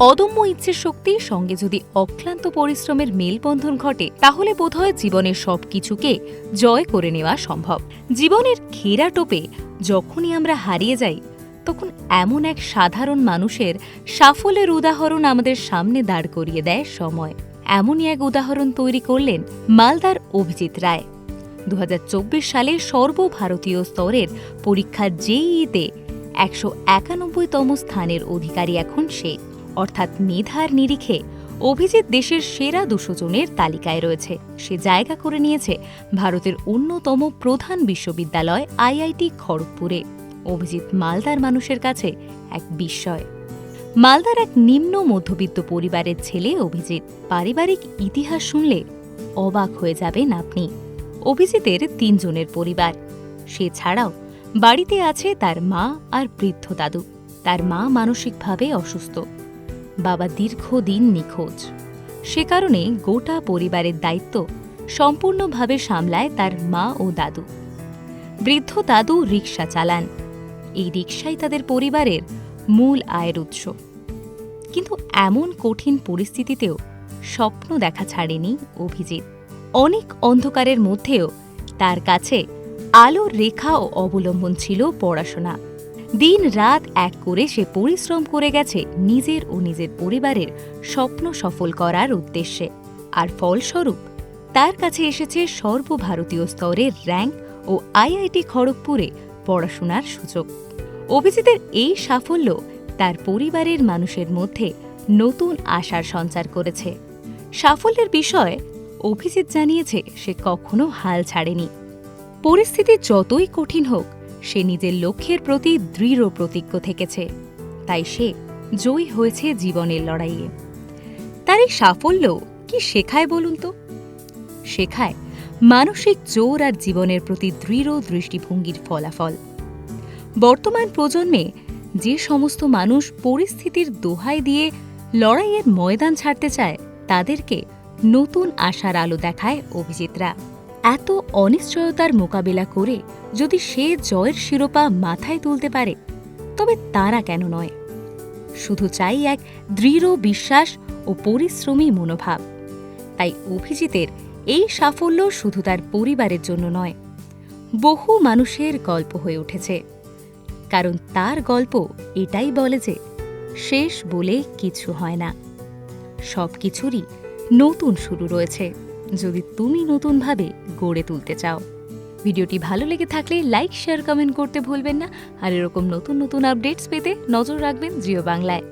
অদম্য ইচ্ছের শক্তির সঙ্গে যদি অক্লান্ত পরিশ্রমের মেলবন্ধন ঘটে, তাহলে বোধহয় জীবনের সবকিছুকে জয় করে নেওয়া সম্ভব। জীবনের ঘেরা টোপে যখনই আমরা হারিয়ে যাই, তখন এমন এক সাধারণ মানুষের সাফল্যের উদাহরণ আমাদের সামনে দাঁড় করিয়ে দেয় সময়। এমনই এক উদাহরণ তৈরি করলেন মালদার অভিজিৎ রায়। দু হাজার চব্বিশ সালে সর্বভারতীয় স্তরের পরীক্ষা জেইতে একশো একানব্বইতম স্থানের অধিকারী এখন সে। অর্থাৎ মেধার নিরিখে অভিজিৎ দেশের সেরা দুশো জনের তালিকায় রয়েছে। সে জায়গা করে নিয়েছে ভারতের অন্যতম প্রধান বিশ্ববিদ্যালয় আইআইটি খড়গপুরে। অভিজিৎ মালদার মানুষের কাছে এক বিস্ময়। মালদার এক নিম্ন মধ্যবিত্ত পরিবারের ছেলে অভিজিৎ। পারিবারিক ইতিহাস শুনলে অবাক হয়ে যাবেন আপনি। অভিজিতের তিনজনের পরিবার। সে ছাড়াও বাড়িতে আছে তার মা আর বৃদ্ধ দাদু। তার মা মানসিকভাবে অসুস্থ। বাবা দীর্ঘদিন নিখোঁজ। সে কারণে গোটা পরিবারের দায়িত্ব সম্পূর্ণভাবে সামলায় তার মা ও দাদু। বৃদ্ধ দাদু রিক্সা চালান। এই রিক্সাই তাদের পরিবারের মূল আয়ের উৎস। কিন্তু এমন কঠিন পরিস্থিতিতেও স্বপ্ন দেখা ছাড়েনি অভিজিৎ। অনেক অন্ধকারের মধ্যেও তার কাছে আলোর রেখা ও অবলম্বন ছিল পড়াশোনা। দিন রাত এক করে সে পরিশ্রম করে গেছে নিজের ও নিজের পরিবারের স্বপ্ন সফল করার উদ্দেশ্যে। আর ফলস্বরূপ, তার কাছে এসেছে সর্বভারতীয় স্তরের র্যাঙ্ক ও আইআইটি খড়গপুরে পড়াশোনার সুযোগ। অভিজিতের এই সাফল্য তার পরিবারের মানুষের মধ্যে নতুন আশার সঞ্চার করেছে। সাফল্যের বিষয়ে অভিজিৎ জানিয়েছে সে কখনো হাল ছাড়েনি। পরিস্থিতি যতই কঠিন হোক সে নিজের লক্ষ্যের প্রতি দৃঢ় প্রতিজ্ঞ থেকেছে। তাই সে জয়ী হয়েছে জীবনের লড়াইয়ে। তার এই সাফল্য কি শেখায় বলুন তো? শেখায় মানসিক জোর আর জীবনের প্রতি দৃঢ় দৃষ্টিভঙ্গির ফলাফল। বর্তমান প্রজন্মে যে সমস্ত মানুষ পরিস্থিতির দোহাই দিয়ে লড়াইয়ের ময়দান ছাড়তে চায়, তাদেরকে নতুন আশার আলো দেখায় অভিজিৎরা। এত অনিশ্চয়তার মোকাবিলা করে যদি সে জয়ের শিরোপা মাথায় তুলতে পারে, তবে তারা কেন নয়? শুধু চাই এক দৃঢ় বিশ্বাস ও পরিশ্রমী মনোভাব। তাই অভিজিতের এই সাফল্য শুধু তার পরিবারের জন্য নয়, বহু মানুষের গল্প হয়ে উঠেছে। কারণ তার গল্প এটাই বলে যে, শেষ বলে কিছু হয় না। সব কিছুরই নতুন শুরু রয়েছে। যদি তুমি নতুনভাবে গড়ে তুলতে চাও। ভিডিওটি ভালো লেগে থাকলে লাইক শেয়ার কমেন্ট করতে ভুলবেন না। আর এরকম নতুন নতুন আপডেটস পেতে নজর রাখবেন জিও বাংলায়।